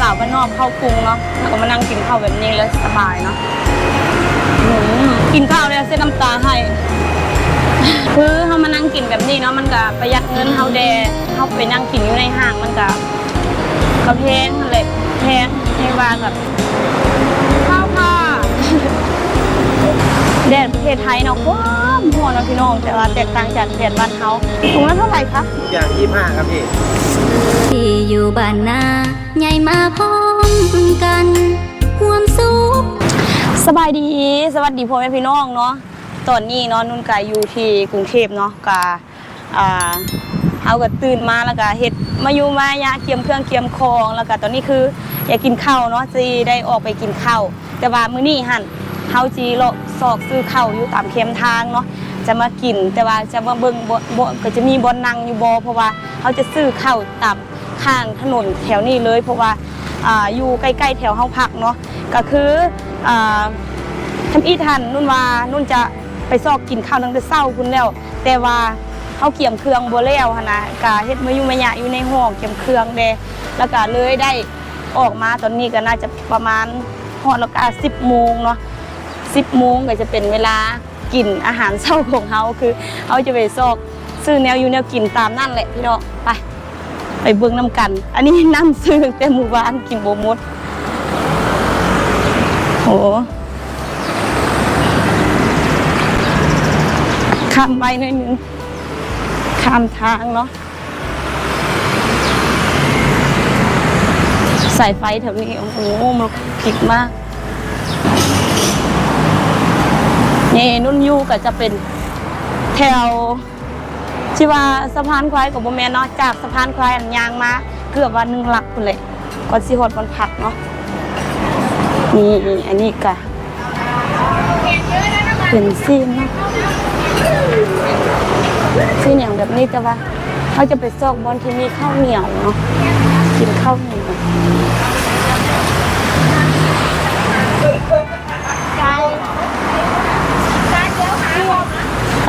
สาวบ้านนอกเข้ากรุงเนาะแล้วก็มานั่งกินข้าวแบบนี้แล้วสบายเนาะอืมกินข้าวแล้วเส้นน้ำตาให้คือเขามานั่งกินแบบนี้เนาะมันก็ประหยัดเงินเฮาแดเขาไปนั่งกินอยู่ในห้างมันก็ก็แพงนั่นแหละแพงให้ว่าแบบข้าวค่ะแดดประเทศไทยเนาะความร้อนเนาะพี่น้องแต่ว่าแตกต่างจากแดดบ้านเฮาถุงละเท่าไหร่คะอย่างยี่ห้าครับพี่ ที่อยู่บ้านนาใหญ่มาพร้อมกันหวมสุขสบายดี สวัสดีพ่อแม่พี่น้องเนาะตอนนี้เนาะนุ่นกายอยู่ที่กรุงเทพเนาะกาอ่าเอาก็ตื่นมาแล้วก็เฮ็ดมาอยู่มายาเกียมเครื่องเกียมคองแล้วก็ตอนนี้คืออยากกินข้าวเนาะจีได้ออกไปกินข้าวแต่ว่ามื้อนี้หั่นเฮาจีเลาะซอกซื้อข้าวอยู่ตามเข็มทางเนาะจะมากินแต่ว่าจะมาเบิ่งบ่ก็จะมีบอนนั่งอยู่บ่เพราะว่าเขาจะซื้อข้าวตาม ข้างถนนแถวนี้เลย เพราะว่าออยู่ใกล้ๆแถวเฮาพักเนาะก็คืออ่าทำอีทันนุ่นว่านุ่นจะไปซอกกินข้าวตั้งแต่เช้าคุณแล้ว แต่ว่าเขาเกี่ยมเครื่องบัแล้วหั้นะกะเฮ็ดมาอยู่มายะอยู่ในห้องเกี่ยมเครื่องเดแล้วก็เลยได้ออกมาตอนนี้ก็น่าจะประมาณหอดแล้วก็สิบโมงเนาะสิบโมงก็จะเป็นเวลากินอาหารเช้าของเขาคือเขาจะไปซอกซื้อแนวอยู่แนวกินตามนั่นแหละพี่น้องไป ไปเบิ่งน้ำกัน อันนี้น้ำซื้อตั้งแต่หมู่บ้านกินโบมดโหข้ามไปหน่อยนึงข้ามทางเนาะสายไฟแถวนี้โอ้โหมันผิดมากนี่นุ่นยูก็จะเป็นแถว ที่ว่าสะพานควายกับโบแมนเนาะจากสะพานควายอันยางมาเกือบวันหนึ่งหลักคุณเลยก่อนสิหดวันผักเนาะนี่อันนี้ก็เป็นซีนเนาะซีนอย่างแบบนี้แต่ว่าเขาจะไปซอกบอลที่มีข้าวเหนียวเนาะกินข้าวเหนียว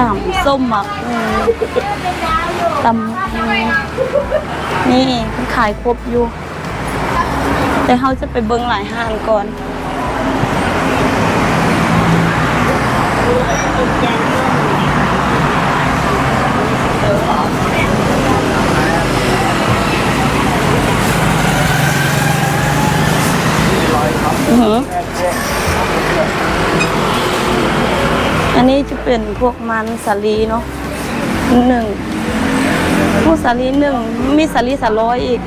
ตำส้มหมักอืมตำนี่มันขายครบอยู่ แต่เขาจะไปเบิ้งหลายห้างก่อนอือหื อันนี้จะเป็นพวกมันสาลีเนาะหนึ่งพวกสาลีหนึ่งมีสาลีสาร้อยอีก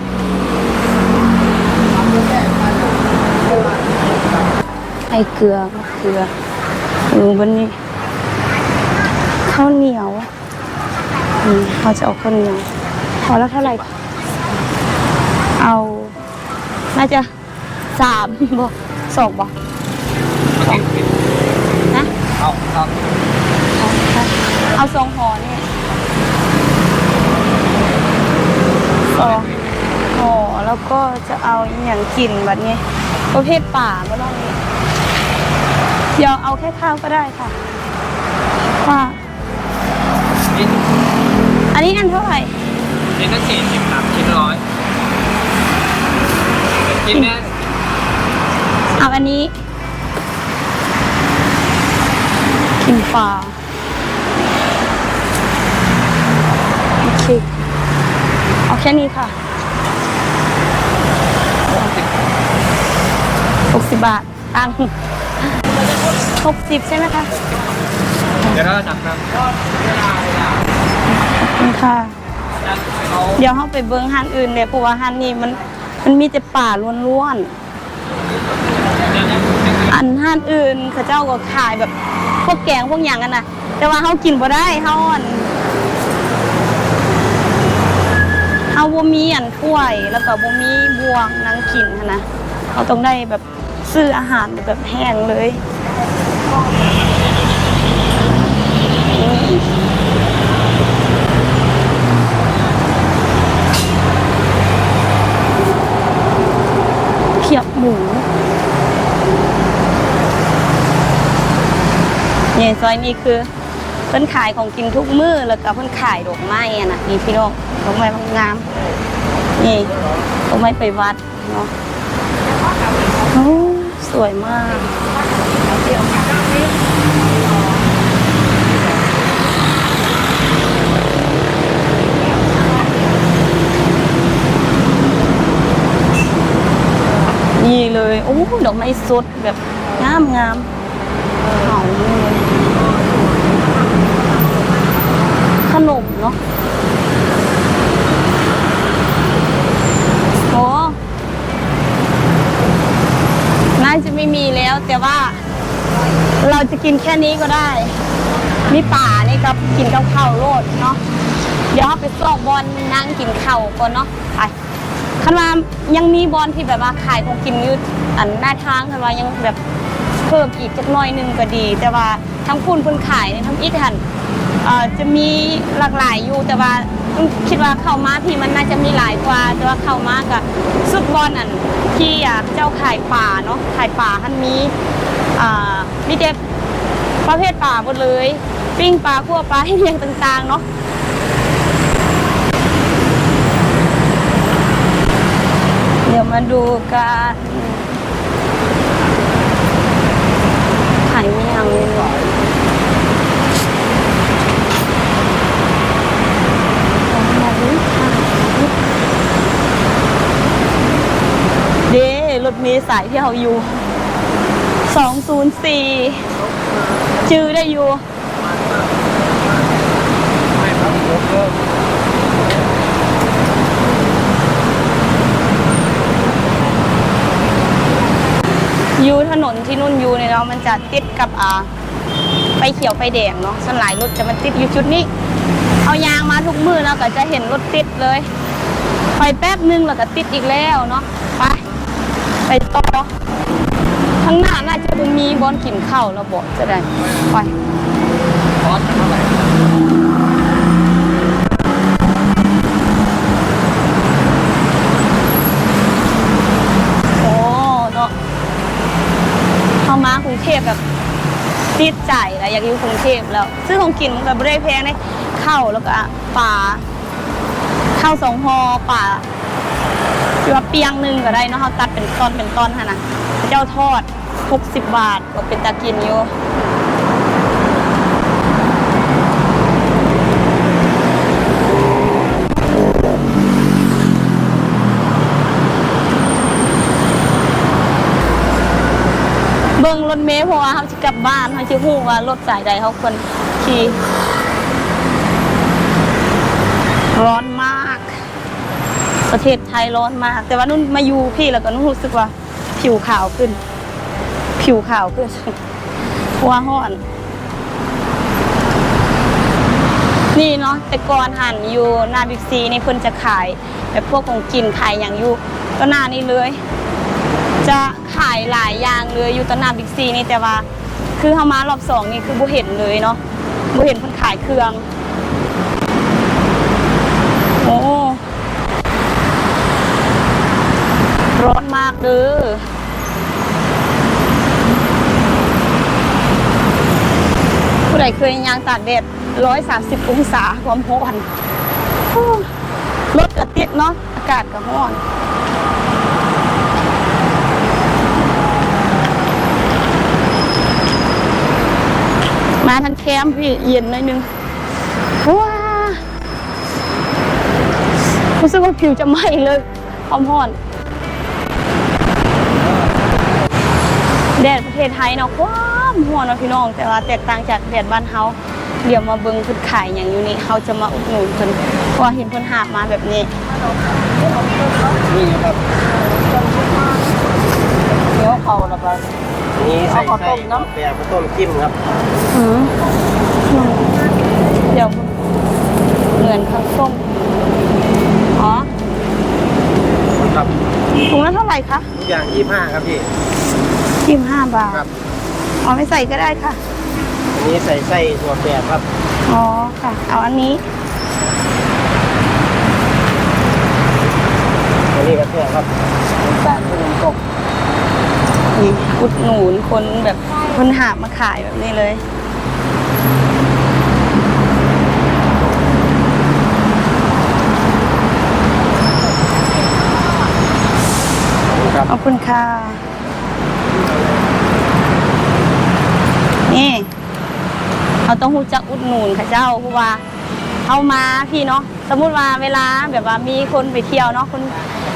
ไอเกลือเกลืออือวันนี้ข้าวเหนียวอืมเขาจะเอาข้าวเหนียวพอแล้วเท่าไหร่ เอา น่าจะสามบ่สองบ่นะ เอาเอาเอาสองห่อนี่สองหอแล้วก็จะเอาอย่างกลิ่นแบบนี้ประเภทป่าก็ต้องนี้เดี๋ยวเอาแค่ข้าวก็ได้ค่ะว่าอันนี้อันเท่าไหร่นี่ก็สี่สิบครับชิ้นร้อยชิ้นแน่เอาอันนี้ กิ นปลาโอเคเอาแค่นี้ค่ะหกสิบบาทตังค์หกสิบใช่ไหมคะ เดี๋ยวเราจับนะขอบค่ะ เดี๋ยวเขาไปเบิ้งห้านอื่นเลยเพราะว่าห้านนี้มันมันมีแต่ป่าล้วนๆอันห้านอื่นเขาเจ้าก็ขายแบบ พวกแกงพวกอย่างกันนะแต่ว่าเขากินบ่ได้เขาอ่อนเขาบ่มีอันถ้วย แล้วก็บ่มีบวงนางกินหั้นนะเขาต้องได้แบบซื้ออาหารแบบแห้งเลยเขียบหมู เนี่ยซอยนี้คือเพิ่นขายของกินทุกมื้อแล้วก็เพิ่นขายดอกไม้อะนะนี่พี่น้องดอกไม้บางงามนี่ดอกไม้ไปวัดเนาะโอ้สวยมากนี่เลย โอ้ดอกไม้สดแบบงามงาม เอาเลยขนมเนาะโอ้น่าจะไม่มีแล้ว แต่ว่าเราจะกินแค่นี้ก็ได้ มีป่านี่ครับกินกับข้าวโลดเนาะ เดี๋ยวเราไปซอกบอลนั่งกินข้าวก่อนเนาะ ไปคันว่ายังมีบอลที่แบบว่าขายของกินอยืดอันหน้าทางคันว่ายังแบบ พิ่มอีกจักหน้อยหนึงก็ดี แต่ว่าทั้งคุณเพิ่นขายเนี่ยทั้งอีทหันเอ่อจะมีหลากหลายอยู่แต่ว่าคิดว่าเข้ามาพี่มันน่าจะมีหลายกว่า แต่ว่าเข้ามากับซุปบอลอันที่อยากเจ้าขายป่าเนาะขายป่าท่านมีอ่ามีแต่ประเภทป่าหมดเลย ปิ้งปลาคั่วปลาให้เลี้ยงต่างๆเนาะเดี๋ยวมาดูกัน ขายเมี่ยงนี่หรอเด้รถเมล์สายที่เราอยู่ 204 จื้อได้อยู่ ไม่ครับผมก็ ยูถนนที่นุ่นยูเนี่ยเนาะมันจะติดกับอ่าไฟเขียวไฟแดงเนาะส่วนหลายรถจะมาติดอยู่จุดนี้ เอายางมาทุกมือแล้วก็จะเห็นรถติดเลยไฟแป๊บนึงแล้วก็ติดอีกแล้วเนาะไปไปต่อข้างหน้าน่าจะมีบอนกินข้าวแล้วบอกจะได้ไปคอสเท่าไหร่ โอ้เนาะเข้ามากรุงเทพแบบ ติดใจแล้วอยากอยู่กรุงเทพแล้ว ซื้อของกินมันก็ไม่ได้แพงเลยข้าวแล้วก็ปลาข้าวสองหอปลาหรือว่าเปียงหนึ่งก็ได้เนาะเขาตัดเป็นตอนเป็นตอนฮะนะเจ้าทอด 60 บาทก็เป็นตะกินอยู่ เบิ่งรถเมล์เพราะว่าเขาจะกลับบ้านเขาจะหู้ว่ารถสายใดเขาควรขี่ร้อนมาก ประเทศไทยร้อนมาก แต่ว่านุ่นมาอยู่พี่แล้วก็นุ่นรู้สึกว่า ผิวขาวขึ้น ผิวขาวขึ้นเพราะว่าห้อน นี่เนาะแต่ก่อนหันอยู่หน้าบิ๊กซีนี่เพิ่นจะขายแบบพวกของกินขายอย่างอยู่ก็หน้านี้เลย จะขายหลายอย่างเลยอยู่ตอนหน้าบิ๊กซีนี่แต่ว่า คือเฮามารอบสองนี่คือบ่เห็นเลยเนาะบ่เห็นเพิ่นขายเครื่อง โอ้ร้อนมากเด้อผู้ใดเคยยางตากแดด130องศาความร้อนโอ้รถกระติดเนาะอากาศก็ร้อน มาทันแคมพี่เย็นหน่อยนึงว้ารู้สึกว่าผิวจะไหม้เลยความร้อนแดดประเทศไทยเนาะความร้อนเนาะพี่น้อง แต่ว่าแตกต่างจากแดดบ้านเฮาเดี๋ยวมาเบิ่งพิ่นขายอย่างอยู่นี่เขาจะมาอุดหนุนเพิ่นพราะว่าเห็นเพิ่นหาบมาแบบนี้นี่ครับเดี๋ยวเขาละบ่ นี่ใส่เอาข้าวต้มเนอะแบบข้าวต้มจิ้มครับอืมเดี๋ยวเหมือนข้าวต้มอ๋อครับถุงละเท่าไหร่คะทุกอย่างยี่ห้าครับพี่ยี่ห้าบาทครับอ๋อไม่ใส่ก็ได้ค่ะ อันนี้ใส่ไส้ถั่วแปบครับ อ๋อค่ะ เอาอันนี้ อันนี้กระเทียมครับจานขนมกบ นี่อุดหนุนคนแบบคนหาบมาขายแบบนี้เลยครับขอบคุณค่ะ นี่เราต้องหูจักอุดหนุนค่ะเจ้าเพราะว่าเอามาพี่เนาะสมมุติว่าเวลาแบบว่ามีคนไปเที่ยวเนาะคน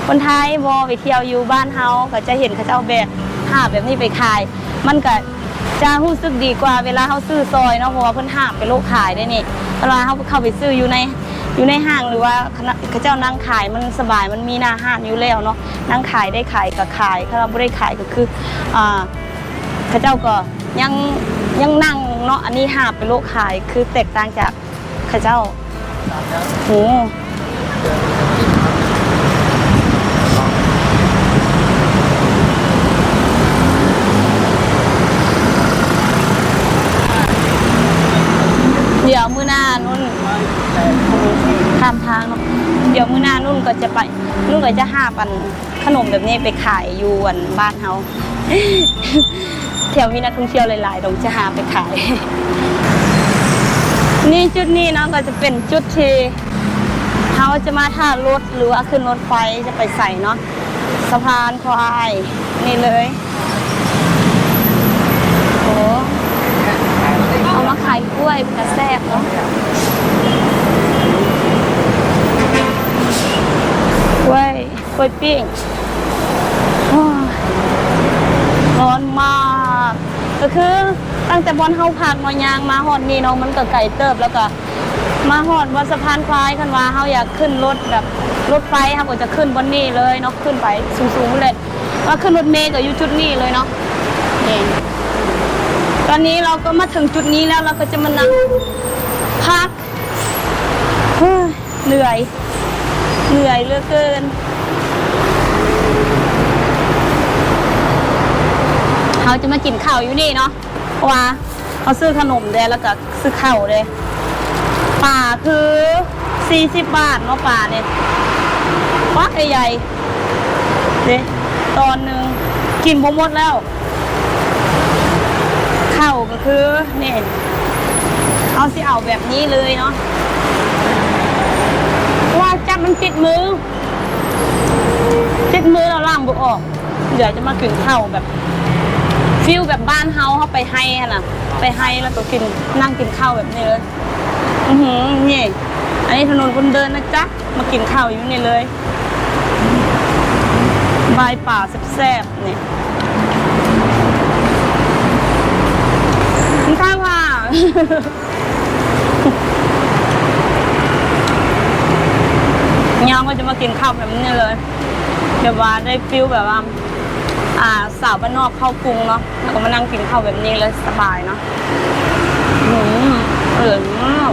คนไทยบอไปเที่ยวอยู่บ้านเฮาก็จะเห็นเขาเจ้าแบบ หาแบบนี้ไปขาย มันก็จะรู้สึกดีกว่าเวลาเขาซื้อซอยเนาะเพราะว่าเพิ่นหาบไปโลกขายได้นี่เวลาเขาเข้าไปซื้ออยู่ในอยู่ในห้างหรือว่าเขาเจ้านั่งขายมันสบายมันมีหน้าห้างอยู่แล้วเนาะนั่งขายได้ขายก็ขายถ้าเราไม่ได้ขายก็คืออ่าข้าเจ้าก็ยังยังนั่งเนาะอันนี้หาบไปโลกขายคือแตกต่างจากข้าเจ้าโห ดี๋ยวมื้อหน้านุ่นข้ามทางเนาะเดี๋ยวมื้อหน้านุ่นก็จะไปนุ่นก็จะหาปันขนมแบบนี้ไปขายอยู่วันบ้านเฮาแถวมีนักท่องเที่ยวหลายๆตรงจะหาไปขาย นี่จุดนี้เนาะก็จะเป็นจุดที่เขาจะมาท่ารถหรือว่าขึ้นรถไฟจะไปใส่เนาะสะพานควายนี่เลยโอ้เอามาขายกล้วยกระแซบเนาะกล้วยก ล้วยปิ้งร้อนมาก ก็คือตั้งแต่บอนเฮาพักเนอยางมาฮอดนี่เนาะมันก็ไกลเติบแล้วก็ มาฮอดบนสะพานควายคันว่าเฮาอยากขึ้นรถแบบรถไฟเฮาก็จะขึ้นบนนี่เลยเนาะขึ้นไปสูงๆเลยว่าขึ้นรถเมล์ก็อยู่จุดนี้เลยเนาะนี่ตอนนี้เราก็มาถึงจุดนี้แล้วเราก็จะมานั่งพักเหนื่อย เหนื่อยเหลือเกิน เขาจะมากินข้าวอยู่นี่เนาะเพราะว่าเขาซื้อขนมเดยแล้วก็ซื้อข้าวเลยป่าคือ40บาทเนาะป่าเนี่ยฟักใหญ่ๆเด้ตอนหนึ่งกินบ่หมดแล้วข้าวก็คือเนี่เอาสิเอาแบบนี้เลยเนาะเพราะว่าจับมันติดมือติดมือเราล่างบุออกเดี๋ยวจะมากินข้าวแบบ ฟิลแบบบ้านเฮาเขาไปให้อะน่ะไปให้แล้วก็กินนั่งกินข้าวแบบนี้เลยอือหือนี่อันนี้ถนนคนเดินนะจ๊ะมากินข้าวอยู่นี่เลยบายป่าแซ่บๆนี่กินข้าวค่ะยองก็จะมากินข้าวแบบนี้เลยเดี๋ยวว่าได้ฟิลแบบว่า อ่าสาวบ้านนอกเข้ากรุงเนาะแล้วก็มานั่งกินข้าวแบบนี้เลยสบายเนาะอืมเออมาก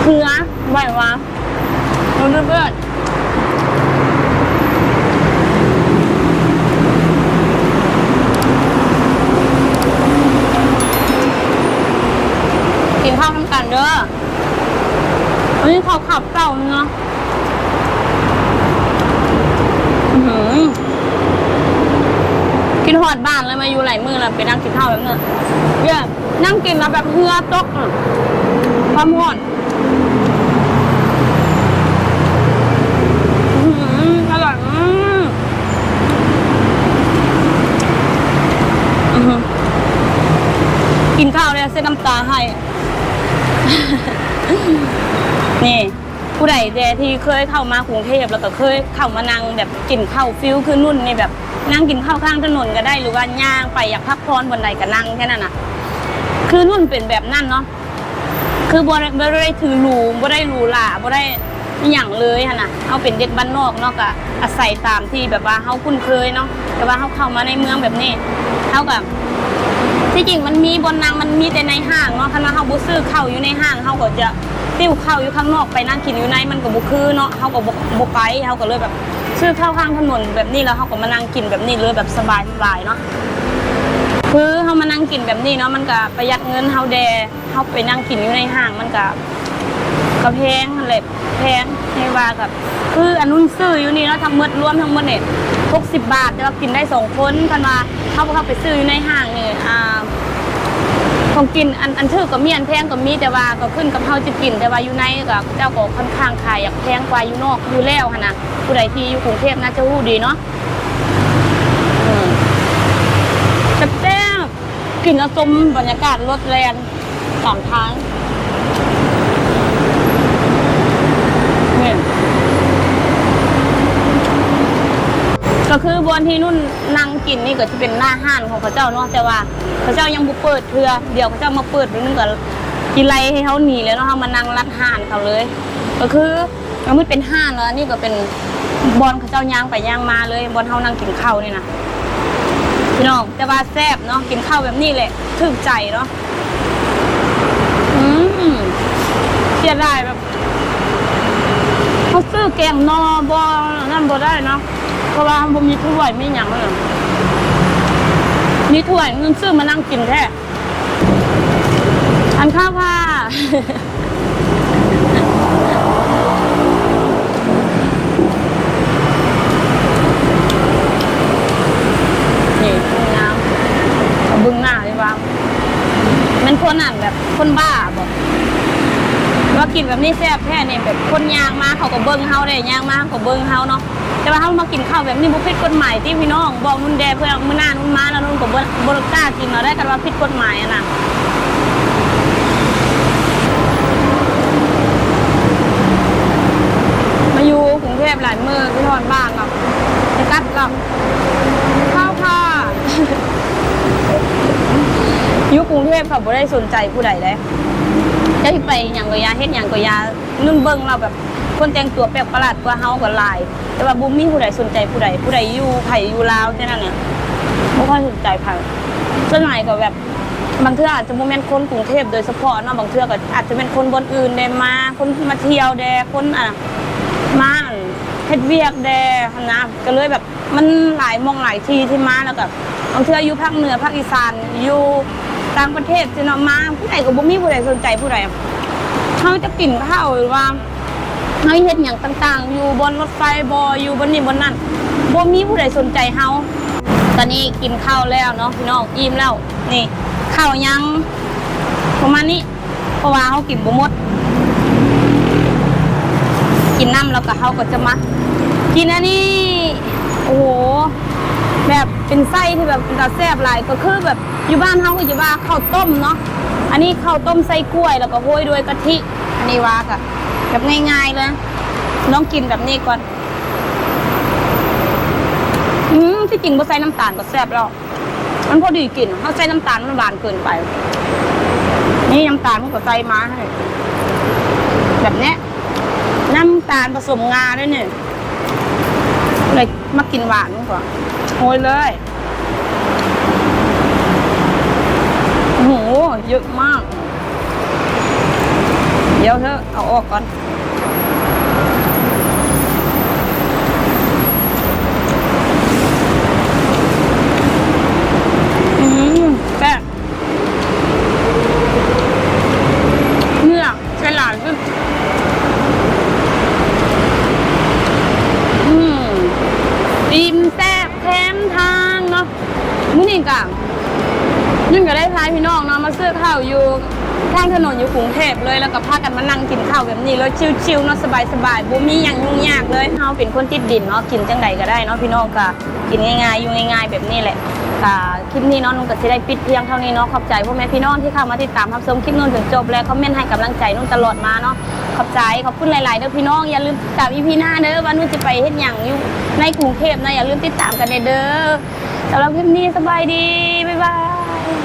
เคือไหววะมันเบื่อกินข้าวทำกันเด้ออันนี้เขาขับเก่าเนาะอื้อหือ กินหอดบ้านเลยมาอยู่หลายมือแล้วไปนั่งกินข้าวแบบนี้เนี่ยนั่งกินแล้วแบบเหือตกอะความหอนอื้อร่อยกอื้อหือกินข้าวเลยเส้นน้ำตาให้ นี่ผู้ใดแดที่เคยเข้ามากรุงเทพแล้วก็เคยเข้ามานั่งแบบกินข้าวฟิลคือนุ่นนี่แบบ นั่งกินข้าวข้างถนนก็ได้หรือว่าย่างไปอยากพักผ่อนบนใดก็นั่งแค่นั้นน่ะ คือนุ่นเป็นแบบนั้นเนาะคือบ่ได้บ่ได้ถือหรูบ่ได้หรูหราบ่ได้อย่างเลยฮะนะเขาเป็นเด็กบ้านนอกเนาะก็อาศัยตามที่แบบว่าเขาคุ้นเคยเนาะแต่ว่าเขาเข้ามาในเมืองแบบนี้เขากับที่จริงมันมีบนนางมันมีแต่ในห้างเนาะคันว่าเฮาบ่ซื้อเข้าอยู่ในห้างเฮาก็จะติ้วเข้าอยู่ข้างนอกไปนั่งกินอยู่ในมันก็บ่คือเนาะเฮาก็บ่บ่ไปเฮาก็เลยแบบ ซื้อข้าวข้างถนนแบบนี้แล้วเฮาก็มานั่งกินแบบนี้เลยแบบสบายๆเนาะคือเฮามานั่งกินแบบนี้เนาะมันก็ประหยัดเงินเฮาแดเฮาไปนั่งกินอยู่ในห้างมันก็ก็แพงนั่นแหละแพงให้ว่ากับ คืออันนู้นซื้ออยู่นี่เนาะทั้งหมดรวมทั้งหมดเนี่ย60บาทแต่ว่ากินได้สองคนคันว่าเฮาเข้าไปซื้ออยู่ในห้างเนี่อ่า ของกินอันอันชื่อก็มีอันแพงก็มีแต่ว่าก็ขึ้นกับเฮาจะกินแต่ว่าอยู่ในก็เจ้าก็ค่อนข้างขายอยากแพงกว่าอยู่นอกอยู่แล้วค่ะนะผู้ใดที่อยู่กรุงเทพน่าจะรู้ดีเนาะแซ่บกินอารมบรรยากาศรถแรงสามทาง ก็คือบนที่นุ่นนั่งกินนี่ก็จะเป็นหน้าห้านของเขาเจ้าเนาะแต่ว่าเขาเจ้ายังบุเปิดเทือเดี๋ยวเขาเจ้ามาเปิดนึงก็กินไรให้เขาหนีแล้วเนาะเขามานั่งรัดห้านเขาเลย ก็คือมันไม่เป็นห้านแล้วนี่ก็เป็นบอลเขาเจ้าย่างไปย่างมาเลยบอลเขานั่งกินข้าวนี่นะพี่น้องแต่ว่าแซ่บเนาะกินข้าวแบบนี้แหละถึกใจเนาะอืมเสียดายแบบเขาซื้อแกงนอบอนั่นบ่ได้เนาะ เพราะว่าบ่มีถ้วยไม่หยังเลยมีถ้วยเงินซื้อมานั่งกินแท้อันข้าวค่ะนี่น้ำเบึงหน้าเลยว่ามันคนอ่านแบบคนบ้าบอกว่ากินแบบนี้แซ่บแท้เนี่ยแบบคนยางมาเขาก็เบิ้งเฮาได้ยางมาเขาก็เบิ้งเฮาเนาะ แต่ว่าเฮามากินข้าวแบบนี้บุผิดกฎหมายที่พี่น้องบอกนุ่นแดเพื่อนมื้อหน้านุ่นมาแล้วนุ่นก็บ่บ่กล้ากินเราได้กันว่าผิดกฎหมายอะนะมาอยู่กรุงเทพหลายมือพี่ทอนบ้านเนาะจะกัดเราข้าวค่ะอยุกรุงเทพค่ะบ่ได้สนใจผู้ใดเลยจะไปอย่างก็ยาเฮ็ดอย่างก็ยานุ่นเบิ่งเราแบบ คนแต่งตัวแปลกประหลาดกว่าเฮาก็หลาย แต่ว่าบ่มีผู้ใดสนใจผู้ใดผู้ใดอยู่ไผอยู่ลาวแค่นั้นเนี่ยบ่ค่อยสนใจไผส่วนใหญ่ก็แบบบางเทื่ออาจจะบ่แม่นคนกรุงเทพโดยเฉพาะเนาะบางเทื่อก็อาจจะเป็นคนบนอื่นได้มา คนมาเที่ยวแดคนอะมาเฮ็ดเวียกแดนะก็เลยแบบมันหลายมองหลายทีที่มาแล้วก็บางเทื่ออยู่ภาคเหนือภาคอีสานอยู่ต่างประเทศที่เนาะมาผู้ใดก็บ่มีผู้ใดสนใจผู้ใดเฮาจะกินข้าวหรือว่า เฮาเฮ็ดหยังต่าง ๆ อยู่บนรถไฟบ่อยู่บนนี้บนนั้นบ่มีผู้ใดสนใจเฮาตอนนี้กินข้าวแล้วเนาะพี่น้องอิ่มแล้วนี่ข้าวยังประมาณนี้เพราะว่าเฮากินบ่หมด กินน้ำแล้วก็เขาก็จะมากินอันนี้โอ้โหแบบเป็นไส้ที่แบบเป็นตาแซ่บหลายก็คือแบบอยู่บ้านเขาก็จะว่าข้าวต้มเนาะอันนี้ข้าวต้มไส้กล้วยแล้วก็โรยด้วยกะทิอันนี้ว่ากะ แบบง่ายๆเลยน้องกินแบบนี้ก่อน อืมที่จริงบ่ใส่น้ำตาลก็แซ่บแล้วมันพอดีกินเขาใส่น้ำตาลมันหวานเกินไป นี่น้ำตาลมันก็ใส่มาให้แบบนี้น้ำตาลผสมงาด้วยเนี่ยเลยมากินหวานดีกว่าโอยเลยโอ้โหเยอะมาก ดี๋ยวเธอะเอาออกก่อนอืมแซ่บเนื้อใช่หลานขึ้นอืมอิ่มแซ่บแถมทางเนาะมื้อนี้ก็ยิ่งก็ได้พายพี่น้องเนาะมาซื้อข้าวอยู่ ข้างถนนอยู่กรุงเทพเลยแล้วก็พากันมานั่งกินข้าวแบบนี้แล้วชิวๆเนาะสบายๆบ่มีหยังยุ่งยากเลยเฮาเป็นคนติดดินเนาะกินจังใดก็ได้เนาะพี่น้องก็กินง่ายๆอยู่ง่ายๆแบบนี้แหละค่ะคลิปนี้เนาะนุ่นก็สิได้ปิดเพียงเท่านี้เนาะขอบใจพ่อแม่พี่น้องที่เข้ามาติดตามรับชมคลิปนุ่นจนจบและคอมเมนต์ให้กำลังใจนุ่นตลอดมาเนาะขอบใจขอบคุณหลายๆเด้อพี่น้องอย่าลืมติดตามอีพีหน้าเด้อว่านุ่นจะไปเฮ็ดหยังอยู่ในกรุงเทพนะอย่าลืมติดตามกันเด้อสำหรับคลิปนี้สบายดีบ๊ายบาย